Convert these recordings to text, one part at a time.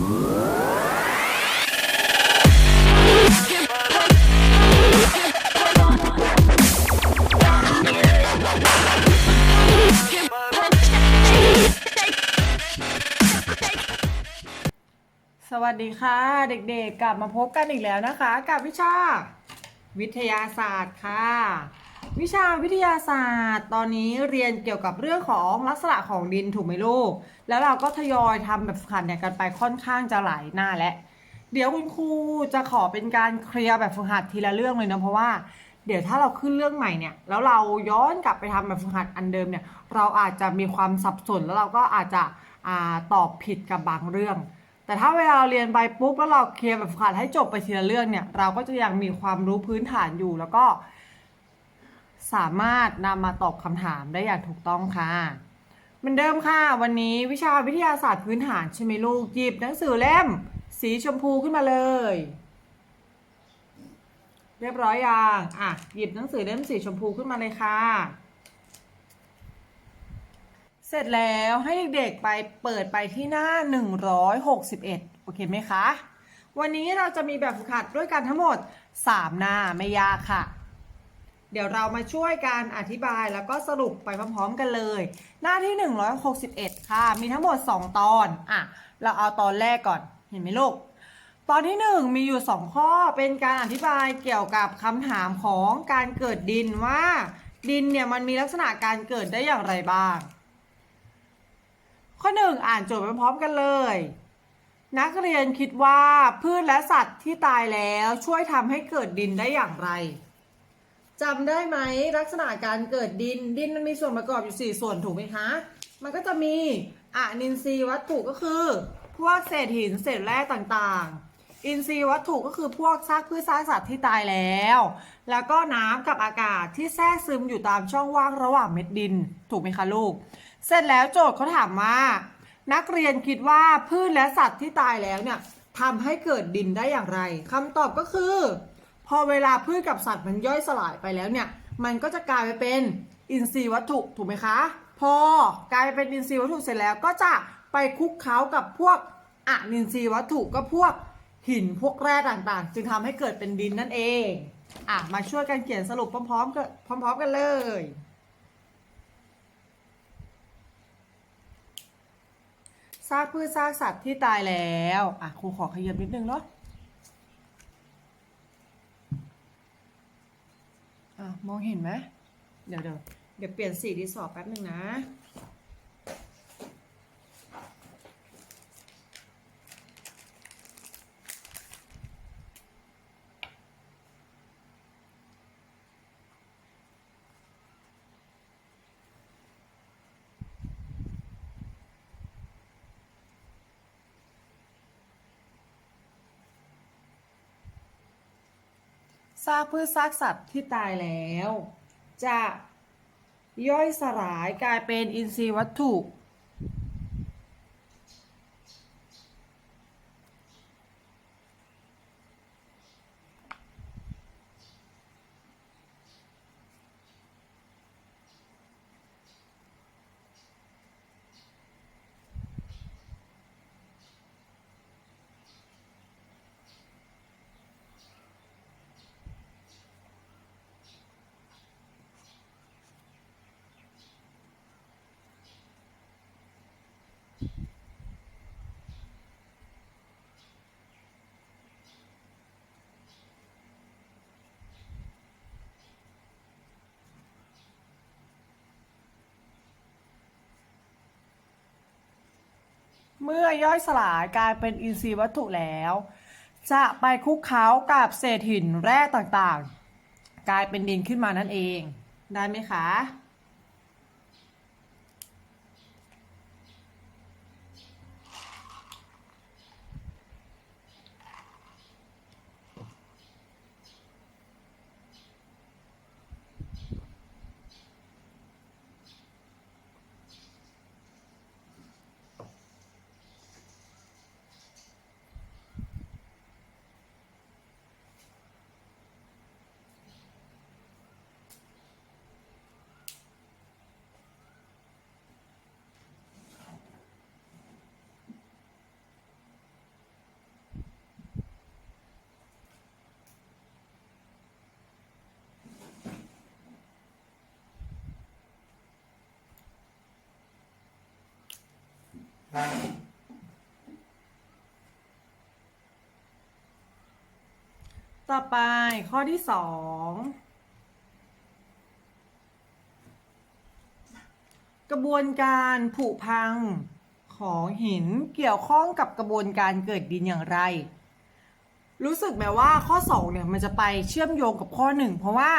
สวัสดีค่ะ เด็กๆกลับมาพบกันอีกแล้วนะคะ กับวิชา วิทยาศาสตร์ค่ะ วิชาวิทยาศาสตร์ ตอนนี้เรียนเกี่ยวกับเรื่องของลักษณะของดินถูกไหมลูก แล้วเราก็ทยอยทำแบบฝึกหัดเนี่ยกันไปค่อนข้างจะหลายหน้าแล้วเดี๋ยวคุณครูจะขอเป็นการเคลียร์แบบฝึกหัดทีละเรื่องเลยนะเพราะว่าเดี๋ยวถ้าเราขึ้นเรื่องใหม่เนี่ย แล้วเราย้อนกลับไปทำแบบฝึกหัดอันเดิมเนี่ย เราอาจจะมีความสับสนแล้วเราก็อาจจะอาตอบผิดกับบางเรื่อง แต่ถ้าเวลาเราเรียนไปปุ๊บแล้วเราเคลียร์แบบฝึกหัดให้จบไปทีละเรื่องเนี่ย เราก็จะยังมีความรู้พื้นฐานอยู่แล้วก็ สามารถนำมาตอบคำถามได้อย่างถูกต้องค่ะเหมือนเดิมค่ะ วันนี้วิชาวิทยาศาสตร์พื้นฐานใช่ไหมลูกหยิบหนังสือเล่ม สีชมพูขึ้นมาเลย เรียบร้อยอยังอะหยิบหนังสือเล่มสีชมพูขึ้นมาเลยค่ะ เสร็จแล้วให้เด็กๆไปเปิดไปที่หน้า 161 โอเคไหมคะ วันนี้เราจะมีแบบฝึกหัดด้วยกันทั้งหมด 3 หน้าไม่ยากค่ะ เดี๋ยวเรามาช่วยการอธิบายแล้วก็สรุปไปพร้อมๆกันเลย หน้าที่ 161 ค่ะ มีทั้งหมด 2 ตอน อะ เราเอาตอนแรกก่อน เห็นไหมลูก ตอนที่ 1 มีอยู่ 2 ข้อ เป็นการอธิบายเกี่ยวกับคำถามของการเกิดดินว่า ดินเนี่ยมันมีลักษณะการเกิดได้อย่างไรบ้าง ข้อ 1 อ่านโจทย์ไปพร้อมกันเลย นักเรียนคิดว่าพืชและสัตว์ที่ตายแล้วช่วยทำให้เกิดดินได้อย่างไร จำได้ไหมลักษณะการเกิดดินดินมันมีส่วนประกอบอยู่ 4 ส่วนถูกไหมคะ มันก็จะมีอะนินทรีย์วัตถุก็คือ พวกเศษหินเศษแร่ต่างๆ อินทรีย์วัตถุก็คือพวกซากพืชซากสัตว์ที่ตายแล้ว แล้วก็น้ำกับอากาศที่แทรกซึมอยู่ตามช่องว่างระหว่างเม็ดดิน ถูกไหมคะลูก เสร็จแล้วโจทย์เขาถามว่า นักเรียนคิดว่าพืชและสัตว์ที่ตายแล้วเนี่ยทำให้เกิดดินได้อย่างไรคำตอบก็คือ พอเวลาพืชกับสัตว์มันย่อยสลายไปแล้วเนี่ย มันก็จะกลายไปเป็นอินทรีย์วัตถุถูกไหมคะ พอกลายเป็นอินทรีย์วัตถุเสร็จแล้วก็จะไปคลุกเคล้ากับพวกอะนินทรีย์วัตถุก็พวกหินพวกแร่ต่างๆ จึงทำให้เกิดเป็นดินนั่นเองอะมาช่วยกันเขียนสรุปพร้อมๆกันพร้อม ๆ กันเลยซากพืชซากสัตว์ที่ตายแล้วอะครูขอขยับนิดนึงเนาะ อะมองเห็นไหมเดี๋ยวเดี๋ยวเดี๋ยวเปลี่ยนสีดีสอบแป๊บหนึ่งนะ ซากพืชซากสัตว์ที่ตายแล้ว จะย่อยสลายกลายเป็นอินทรีย์วัตถุ เมื่อย่อยสลายกลายเป็นอินทรีย์วัตถุแล้ว จะไปคลุกเคล้ากับเศษหินแร่ต่างๆ กลายเป็นดินขึ้นมานั่นเอง ได้ไหมคะ ต่อไปข้อที่สองกระบวนการผุพังของหินเกี่ยวข้องกับกระบวนการเกิดดินอย่างไร รู้สึกไหมว่าข้อ 2 เนี่ยมันจะไปเชื่อมโยงกับข้อ 1 เพราะว่า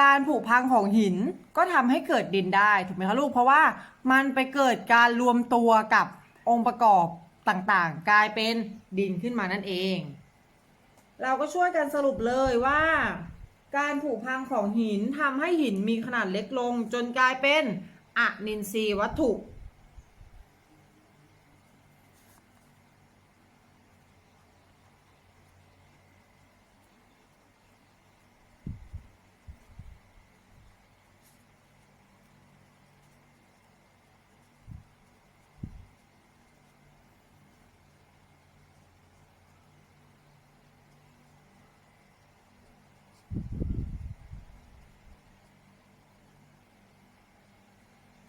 การผุพังของหินก็ทำให้เกิดดินได้ถูกไหมคะลูก เพราะว่ามันไปเกิดการรวมตัวกับองค์ประกอบต่างๆ กลายเป็นดินขึ้นมานั่นเอง เราก็ช่วยกันสรุปเลยว่า การผุพังของหินทำให้หินมีขนาดเล็กลง จนกลายเป็นอะนินทรีย์วัตถุ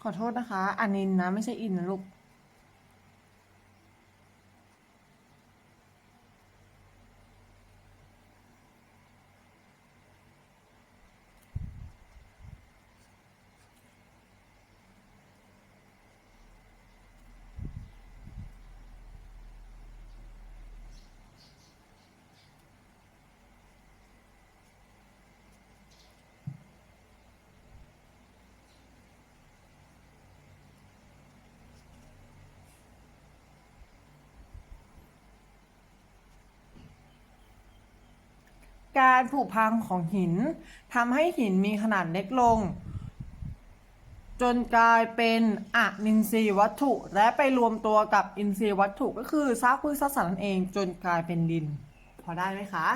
ขอโทษนะคะอานินนะ ไม่ใช่อินนะลูก การผุพังของหินทำให้หินมีขนาดเล็กลง จนกลายเป็นอะนินทรีย์วัตถุ และไปรวมตัวกับอินทรีย์วัตถุก็คือซากพืชซากสัตว์นั่นเอง จนกลายเป็นดิน พอได้ไหมคะ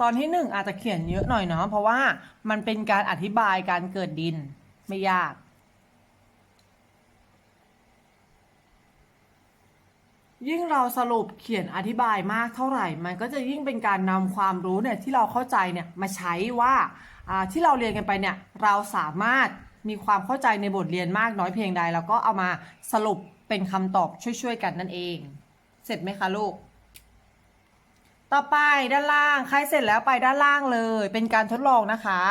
ตอนที่หนึ่งอาจจะเขียนเยอะหน่อยเนาะเพราะว่ามันเป็นการอธิบายการเกิดดินไม่ยาก ยิ่งเราสรุปเขียนอธิบายมากเท่าไหร่ มันก็จะยิ่งเป็นการนำความรู้เนี่ยที่เราเข้าใจเนี่ยมาใช้ว่าที่เราเรียนกันไปเนี่ยเราสามารถมีความเข้าใจในบทเรียนมากน้อยเพียงใด แล้วก็เอามาสรุปเป็นคำตอบช่วยๆกันนั่นเอง เสร็จไหมคะลูก ต่อไปด้านล่าง ใครเสร็จแล้วไปด้านล่างเลย เป็นการทดลองนะคะ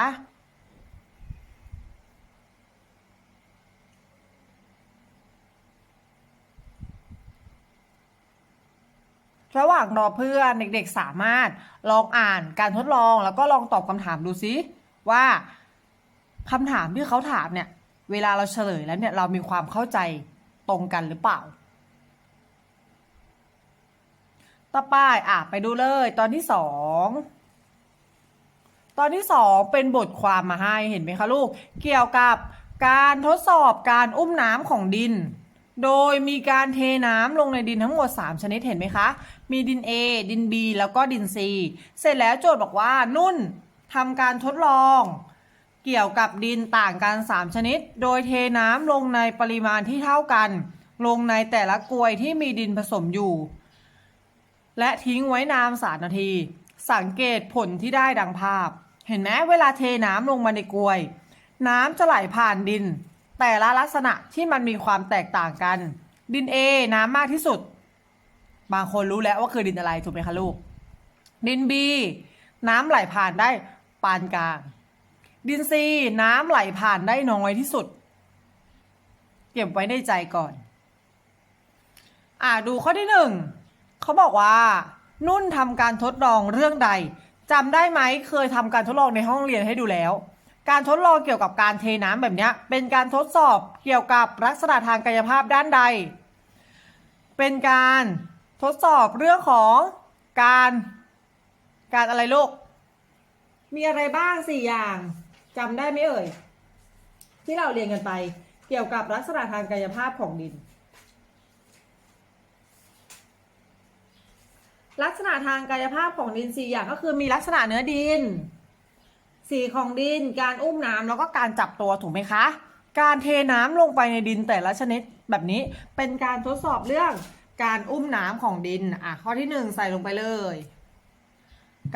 ระหว่างรอเพื่อนเด็กๆสามารถลองอ่านการทดลองแล้วก็ลองตอบคำถามดูซิว่าคำถามที่เขาถามเนี่ย เวลาเราเฉลยแล้วเนี่ยเรามีความเข้าใจตรงกันหรือเปล่า ต่อไปอะไปดูเลยตอนที่สองตอนที่สองเป็นบทความมาให้เห็นไหมคะลูก เกี่ยวกับการทดสอบการอุ้มน้ำของดิน โดยมีการเทน้ำลงในดินทั้งหมด 3 ชนิดเห็นไหมคะ มีดิน A ดิน B แล้วก็ดิน C เสร็จแล้วโจทย์บอกว่านุ่นทำการทดลอง เกี่ยวกับดินต่างกัน 3 ชนิด โดยเทน้ำลงในปริมาณที่เท่ากัน ลงในแต่ละกรวยที่มีดินผสมอยู่ และทิ้งไว้นานสามนาที สังเกตผลที่ได้ดังภาพ เห็นไหมเวลาเทน้ำลงมาในกรวย น้ำจะไหลผ่านดิน แต่ละลักษณะที่มันมีความแตกต่างกัน ดิน A น้ำมากที่สุด บางคนรู้แล้วว่าคือดินอะไรถูกไหมคะลูก ดิน B น้ำไหลผ่านได้ปานกลาง ดิน C น้ำไหลผ่านได้น้อยที่สุด เก็บไว้ในใจก่อน อ่าดูข้อที่หนึ่ง เขาบอกว่า นุ่นทำการทดลองเรื่องใดจำได้ไหมเคยทำการทดลองในห้องเรียนให้ดูแล้ว การทดลองเกี่ยวกับการเทน้ำแบบนี้เป็นการทดสอบเกี่ยวกับลักษณะทางกายภาพด้านใด เป็นการทดสอบเรื่องของการ การอะไรลูก มีอะไรบ้างสี่อย่างจำได้ไหมเอ่ย ที่เราเรียนกันไปเกี่ยวกับลักษณะทางกายภาพของดิน ลักษณะทางกายภาพของดินสี่อย่างก็คือมีลักษณะเนื้อดิน สีของดิน การอุ้มน้ำแล้วก็การจับตัวถูกไหมคะ การเทน้ำลงไปในดินแต่ละชนิดแบบนี้เป็นการทดสอบเรื่องการอุ้มน้ำของดิน อะข้อที่หนึ่งใส่ลงไปเลย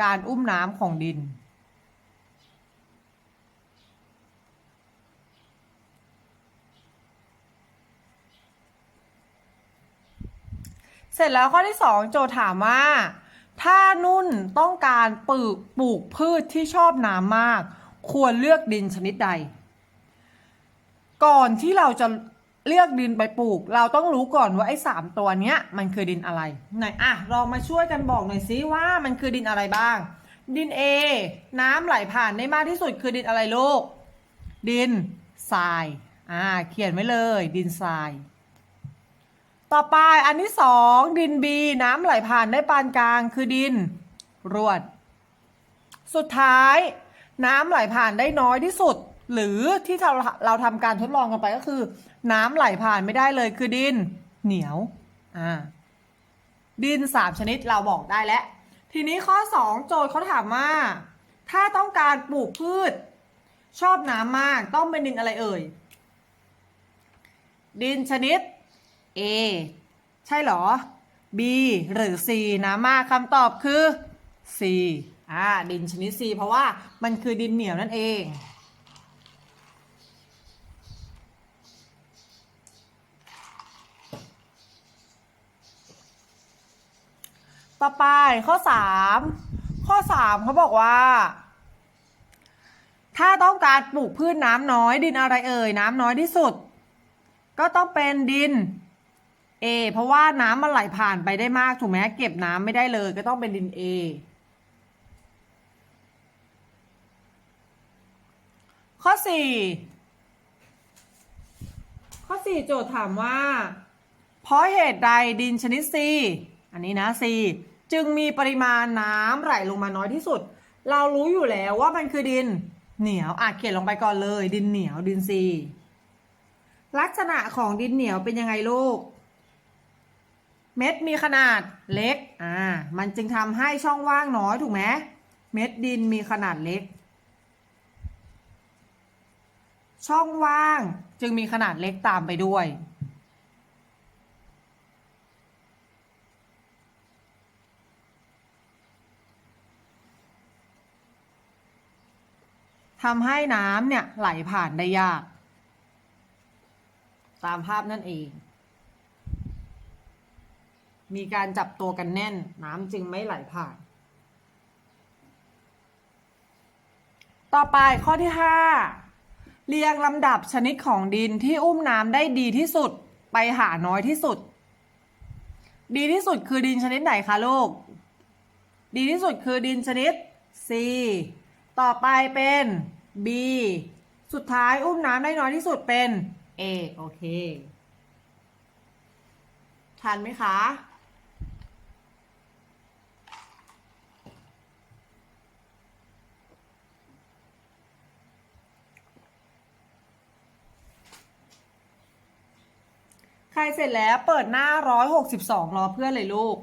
การอุ้มน้ำของดิน เสร็จแล้วข้อที่สองโจทย์ถามว่า ถ้านุ่นต้องการปลูกปลูกพืชที่ชอบน้ำมาก ควรเลือกดินชนิดใด ก่อนที่เราจะเลือกดินไปปลูก เราต้องรู้ก่อนว่าไอ้สามตัวเนี้ย มันคือดินอะไรไหนอะลองมาช่วยกันบอกหน่อยซิว่ามันคือดินอะไรบ้าง ดิน A น้ำไหลผ่านได้มากที่สุดคือดินอะไรลูกดินทราย อ่า เขียนไว้เลย ดินทราย ต่อไปอันที่สองดิน B น้ำไหลผ่านได้ปานกลางคือดินรวดสุดท้าย น้ำไหลผ่านได้น้อยที่สุด หรือที่เราเราทำการทดลองกันไปก็คือ น้ำไหลผ่านไม่ได้เลยคือดินเหนียวอ่าดินสามชนิดเราบอกได้แล้ว ทีนี้ข้อ2โจทย์เขาถามว่า ถ้าต้องการปลูกพืช ชอบน้ำมากต้องเป็นดินอะไรเอ่ย ดินชนิด A ใช่เหรอ B หรือ C น้ำมาคำตอบคือ C อ่าดินชนิด C เพราะว่ามันคือดินเหนียวนั่นเองต่อไปข้อ 3 ข้อ 3เขาบอกว่า ถ้าต้องการปลูกพืชน้ำน้อยดินอะไรเอ่ยน้ำน้อยที่สุด ก็ต้องเป็นดิน A เพราะว่าน้ำมันไหลผ่านไปได้มากถูกไหมเก็บน้ำไม่ได้เลยก็ต้องเป็นดิน A ข้อ4ข้อ4โจทย์ถามว่า เพราะเหตุใดดินชนิด C อันนี้นะ C จึงมีปริมาณน้ำไหลลงมาน้อยที่สุด เรารู้อยู่แล้วว่ามันคือดินเหนียวอะเขียนลงไปก่อนเลย ดินเหนียวดิน C ลักษณะของดินเหนียวเป็นยังไงลูก เม็ดมีขนาดเล็ก อ่า มันจึงทำให้ช่องว่างน้อยถูกไหมเม็ดดินมีขนาดเล็ก ช่องว่างจึงมีขนาดเล็กตามไปด้วย ทำให้น้ำเนี่ยไหลผ่านได้ยาก ตามภาพนั่นเอง มีการจับตัวกันแน่น น้ำจึงไม่ไหลผ่าน ต่อไปข้อที่ 5 เรียงลำดับชนิดของดินที่อุ้มน้ำได้ดีที่สุดไปหาน้อยที่สุด ดีที่สุดคือดินชนิดไหนคะลูก ดีที่สุดคือดินชนิด C ต่อไปเป็น B สุดท้ายอุ้มน้ำได้น้อยที่สุดเป็น A โอเค ทันไหมคะ ใครเสร็จแล้วเปิดหน้า162รอเพื่อนเลยลูก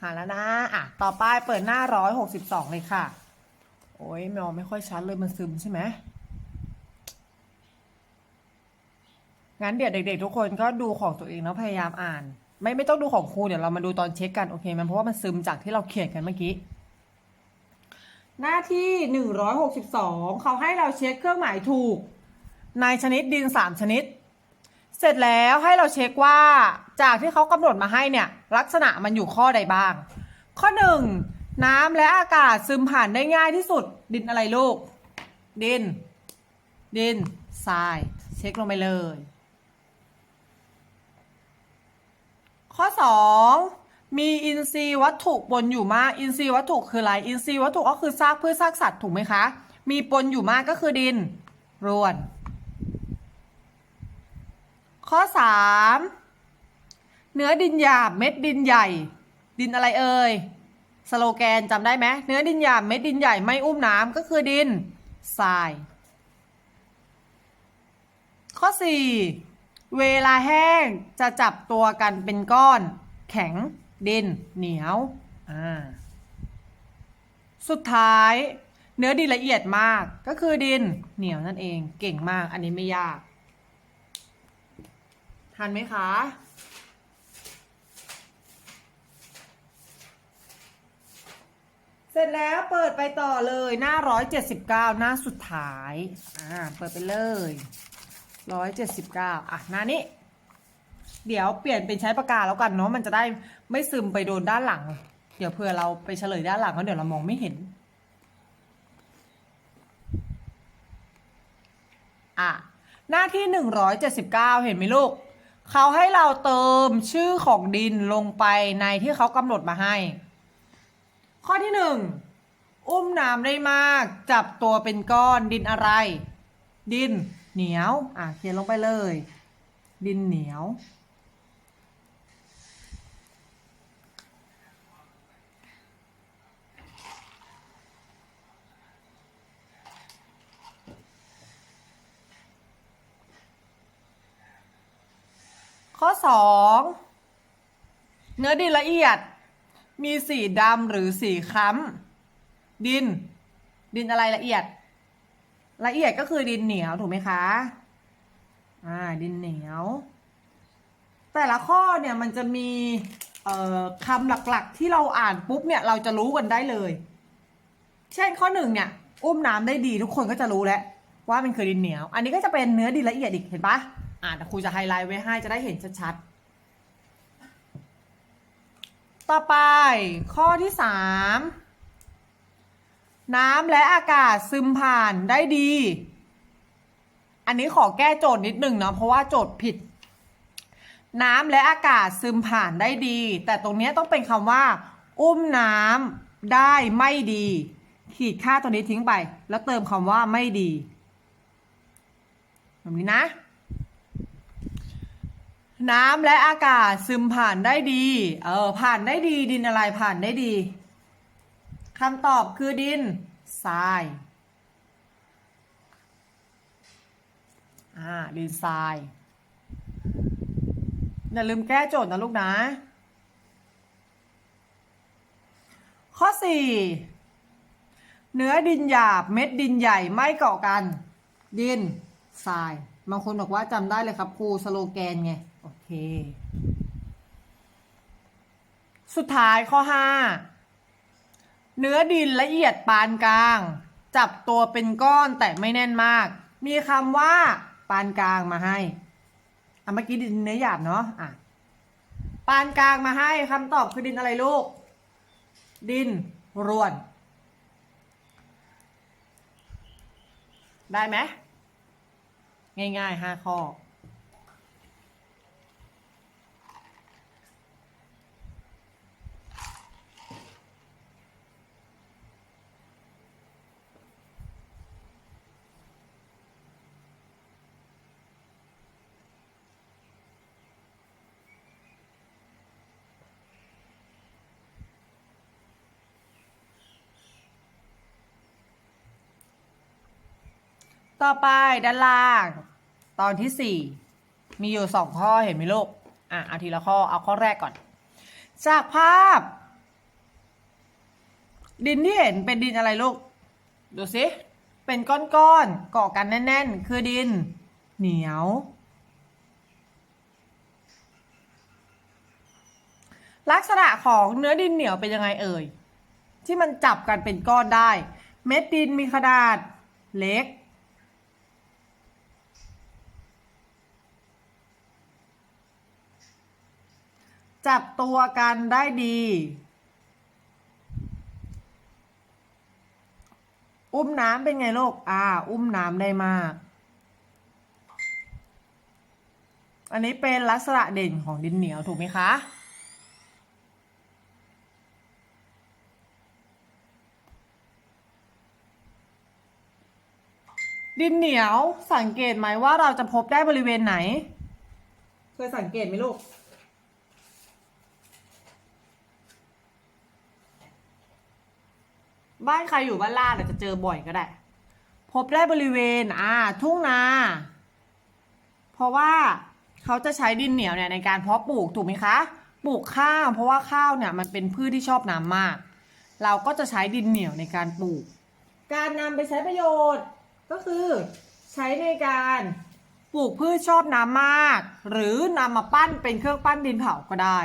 หาแล้วนะ อะ ต่อไปเปิดหน้า162เลยค่ะ โอ้ยมองไม่ค่อยชัดเลยมันซึมใช่ไหมงั้นเดี๋ยวเด็กๆทุกคนก็ดูของตัวเองแล้วพยายามอ่าน ไม่ไม่ต้องดูของครูเดี๋ยวเรามาดูตอนเช็คกันโอเคไหมเพราะว่ามันซึมจากที่เราเขียนกันเมื่อกี้ หน้าที่ 162 เขาให้เราเช็คเครื่องหมายถูก ในชนิดดิน 3 ชนิด เสร็จแล้วให้เราเช็คว่าจากที่เขากำหนดมาให้เนี่ย ลักษณะมันอยู่ข้อใดบ้าง ข้อ 1 น้ำและอากาศซึมผ่านได้ง่ายที่สุด ดินอะไรลูก ดิน ดินทราย เช็คลงไปเลย ข้อ 2 มีอินทรีย์วัตถุปนอยู่มาก อินทรีย์วัตถุคืออะไร อินทรีย์วัตถุก็คือซากพืชซากสัตว์ถูกไหมคะ มีปนอยู่มากก็คือดินรวน ข้อ 3 เนื้อดินหยาบเม็ดดินใหญ่ ดินอะไรเอ่ย สโลแกนจำได้ไหม เนื้อดินหยาบเม็ดดินใหญ่ไม่อุ้มน้ำก็คือดินทราย ข้อ 4 เวลาแห้งจะจับตัวกันเป็นก้อนแข็ง ดินเหนียวอ่าสุดท้าย เนื้อดินละเอียดมากก็คือดินเหนียวนั่นเองเก่งมากอันนี้ไม่ยากทันไหมคะเสร็จแล้วเปิดไปต่อเลยหน้า179หน้าสุดท้าย อ่า เปิดไปเลย179อะ หน้านี้ เดี๋ยวเปลี่ยนเป็นใช้ปากกาแล้วกันเนาะมันจะได้ไม่ซึมไปโดนด้านหลัง เดี๋ยวเผื่อเราไปเฉลยด้านหลังแล้วเดี๋ยวเรามองไม่เห็น อะ หน้าที่ 179 เห็นไหมลูกเขาให้เราเติมชื่อของดินลงไปในที่เขากำหนดมาให้ ข้อที่หนึ่งอุ้มน้ำได้มากจับตัวเป็นก้อนดินอะไร ดินเหนียว อะเขียนลงไปเลย ดินเหนียว ข้อสองเนื้อดินละเอียด มีสีดำหรือสีค้ำดิน ดินอะไรละเอียด ละเอียดก็คือดินเหนียวถูกไหมคะ อ่า ดินเหนียว แต่ละข้อเนี่ยมันจะมีคำหลักๆ ที่เราอ่านปุ๊บเนี่ยเราจะรู้กันได้เลย เช่นข้อหนึ่งเนี่ย อุ้มน้ำได้ดีทุกคนก็จะรู้แล้วว่ามันคือดินเหนียว อันนี้ก็จะเป็นเนื้อดินละเอียดอีกเห็นปะ อ่าแต่ครูจะไฮไลท์ไว้ให้จะได้เห็นชัดๆ ต่อไปข้อที่สามน้ำและอากาศซึมผ่านได้ดี อันนี้ขอแก้โจทย์นิดหนึ่งเนาะเพราะว่าโจทย์ผิด น้ำและอากาศซึมผ่านได้ดี แต่ตรงนี้ต้องเป็นคำว่า อุ้มน้ำได้ไม่ดี ขีดค่าตัวนี้ทิ้งไป แล้วเติมคำว่าไม่ดี แบบนี้นะ น้ำและอากาศซึมผ่านได้ดี เออ ผ่านได้ดี ดินอะไรผ่านได้ดีคำตอบคือดินทราย อ่า ดินทราย อย่าลืมแก้โจทย์นะลูกนะ ข้อ 4 เนื้อดินหยาบเม็ดดินใหญ่ไม่เกาะกัน ดินทราย บางคนบอกว่าจำได้เลยครับครูสโลแกนไง เค สุดท้ายข้อ5เนื้อดินละเอียดปานกลาง จับตัวเป็นก้อนแต่ไม่แน่นมาก มีคำว่า ปานกลางมาให้อะเมื่อกี้ดินเนื้อหยาบเนาะอะปานกลางมาให้คำตอบคือดินอะไรลูก ดินร่วน ได้ไหมง่ายๆห้าข้อ ต่อไปด้านล่าง ตอนที่สี่มีอยู่สองข้อเห็นไหมลูก อะเอาทีละข้อเอาข้อแรกก่อน จากภาพ ดินที่เห็นเป็นดินอะไรลูก ดูสิ เป็นก้อนๆเกาะกันแน่น ๆ คือดิน เหนียว ลักษณะของเนื้อดินเหนียวเป็นยังไงเอ่ย ที่มันจับกันเป็นก้อนได้ เม็ดดินมีขนาดเล็ก จับตัวกันได้ดี อุ้มน้ำเป็นไงลูก อ่า อุ้มน้ำได้มาก อันนี้เป็นลักษณะเด่นของดินเหนียวถูกไหมคะดินเหนียวสังเกตไหมว่าเราจะพบได้บริเวณไหน เคยสังเกตไหมลูก บ้านใครอยู่บ้านลาดอาจจะเจอบ่อยก็ได้ พบได้บริเวณอ่าทุ่งนา เพราะว่าเขาจะใช้ดินเหนียวเนี่ยในการเพาะปลูกถูกไหมคะ ปลูกข้าวเพราะว่าข้าวเนี่ยมันเป็นพืชที่ชอบน้ำมาก เราก็จะใช้ดินเหนียวในการปลูก การนำไปใช้ประโยชน์ก็คือใช้ในการปลูกพืชชอบน้ำมาก หรือนำมาปั้นเป็นเครื่องปั้นดินเผาก็ได้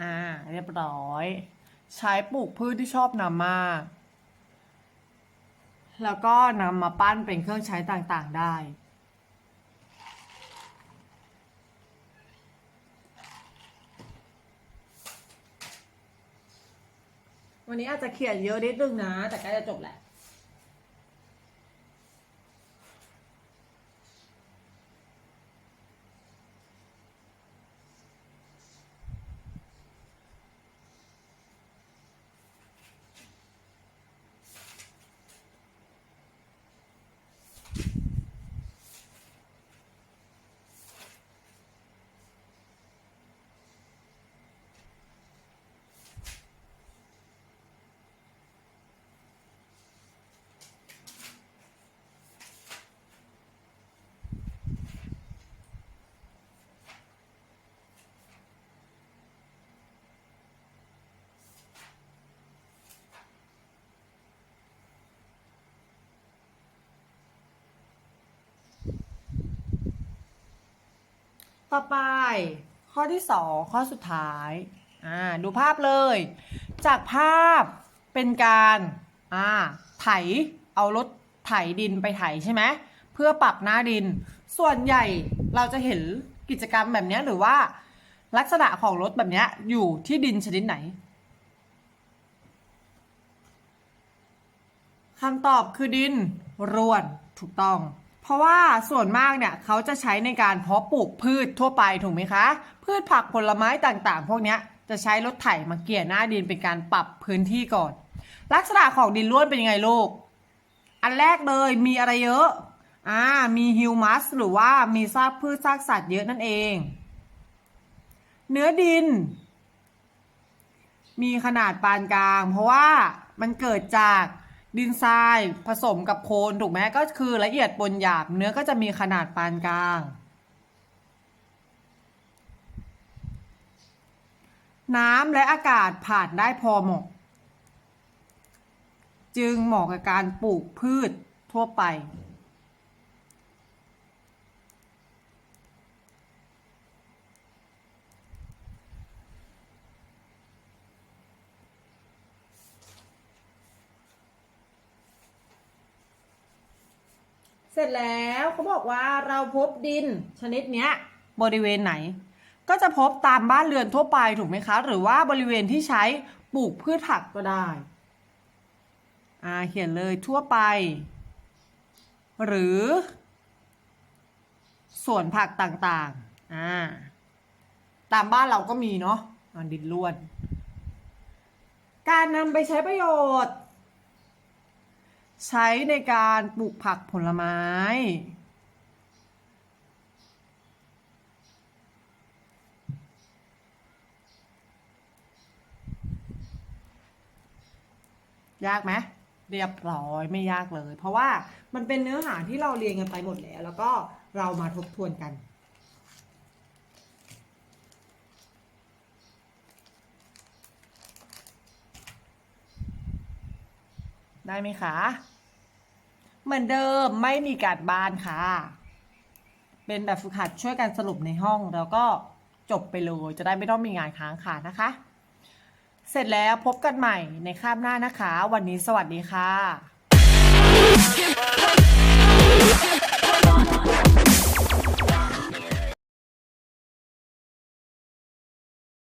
อ่า เรียบร้อย ใช้ปลูกพืชที่ชอบน้ำมาก แล้วก็นำมาปั้นเป็นเครื่องใช้ต่างๆได้ วันนี้อาจจะเขียนเยอะนิดนึงนะ แต่ใกล้จะจบแหละ ต่อไป ข้อที่สองข้อสุดท้ายอ่าดูภาพเลย จากภาพเป็นการอ่าไถเอารถไถดินไปไถใช่ไหมเพื่อปรับหน้าดิน ส่วนใหญ่เราจะเห็นกิจกรรมแบบนี้หรือว่า ลักษณะของรถแบบนี้อยู่ที่ดินชนิดไหนคำตอบคือดินร่วนถูกต้อง เพราะว่าส่วนมากเนี่ยเขาจะใช้ในการเพาะปลูกพืชทั่วไปถูกไหมคะ พืชผักผลไม้ต่างๆ พวกนี้จะใช้รถไถมาเกี่ยหน้าดินเป็นการปรับพื้นที่ก่อน ลักษณะของดินร่วนเป็นยังไงลูก อันแรกเลยมีอะไรเยอะอ่ามีฮิวมัสหรือว่ามีซากพืชซากสัตว์เยอะนั่นเอง เนื้อดิน มีขนาดปานกลาง เพราะว่ามันเกิดจาก ดินทรายผสมกับโคลนถูกไหมก็คือละเอียดปนหยาบเนื้อก็จะมีขนาดปานกลาง น้ำและอากาศผ่านได้พอเหมาะ จึงเหมาะกับการปลูกพืชทั่วไป ร็จแล้วเขาบอกว่าเราพบดินชนิดเนี้ยบริเวณไหน ก็จะพบตามบ้านเรือนทั่วไปถูกไหมคะ หรือว่าบริเวณที่ใช้ปลูกพืชผักก็ได้อ่าเขียนเลยทั่วไป หรือ สวนผักต่างๆอ่าตามบ้านเราก็มีเนาะดินล้วน การนำไปใช้ประโยชน์ ใช้ในการปลูกผักผลไม้ ยากไหมเรียบร้อยไม่ยากเลย เพราะว่ามันเป็นเนื้อหาที่เราเรียนกันไปหมดแล้ว แล้วก็เรามาทบทวนกันได้ไหมคะ เหมือนเดิมไม่มีการบ้านค่ะ เป็นแบบฝึกหัดช่วยกันสรุปในห้องแล้วก็จบไปเลยจะได้ไม่ต้องมีงานค้างค่ะนะคะ เสร็จแล้วพบกันใหม่ในคาบหน้านะคะ วันนี้สวัสดีค่ะ